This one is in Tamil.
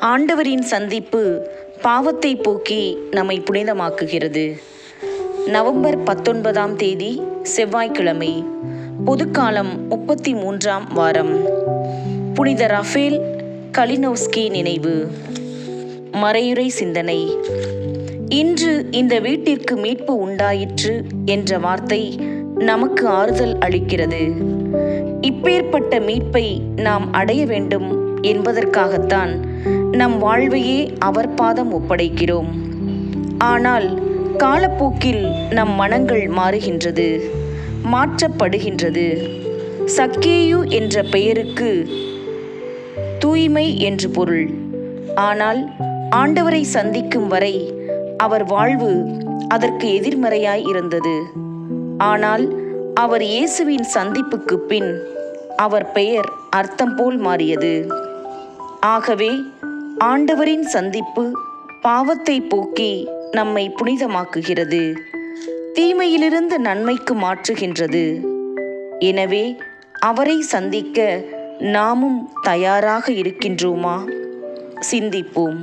ஆண்டவரின் சந்திப்பு பாவத்தை போக்கி நம்மை புனிதமாக்குகிறது. நவம்பர் பத்தொன்பதாம் தேதி செவ்வாய்க்கிழமை பொதுக்காலம் முப்பத்தி மூன்றாம் வாரம். புனித ரஃபேல் கலினோஸ்கி நினைவு. மறையுறை சிந்தனை. இன்று இந்த வீட்டிற்கு மீட்பு உண்டாயிற்று என்ற வார்த்தை நமக்கு ஆறுதல் அளிக்கிறது. இப்பேற்பட்ட மீட்பை நாம் அடைய வேண்டும் என்பதற்காகத்தான் நம் வாழ்வையே அவர் பாதம் ஒப்படைக்கிறோம். ஆனால் காலப்போக்கில் நம் மனங்கள் மாறுகின்றது மாற்றப்படுகின்றது. சக்கேயு என்ற பெயருக்கு தூய்மை என்று பொருள். ஆனால் ஆண்டவரை சந்திக்கும் வரை அவர் வாழ்வு அதற்கு எதிர்மறையாய் இருந்தது. ஆனால் அவர் இயேசுவின் சந்திப்புக்கு பின் அவர் பெயர் அர்த்தம் போல் மாறியது. ஆகவே ஆண்டவரின் சந்திப்பு பாவத்தை போக்கி நம்மை புனிதமாக்குகிறது. தீமையிலிருந்து நன்மைக்கு மாற்றுகின்றது. எனவே அவரை சந்திக்க நாமும் தயாராக இருக்கின்றோமா? சிந்திப்போம்.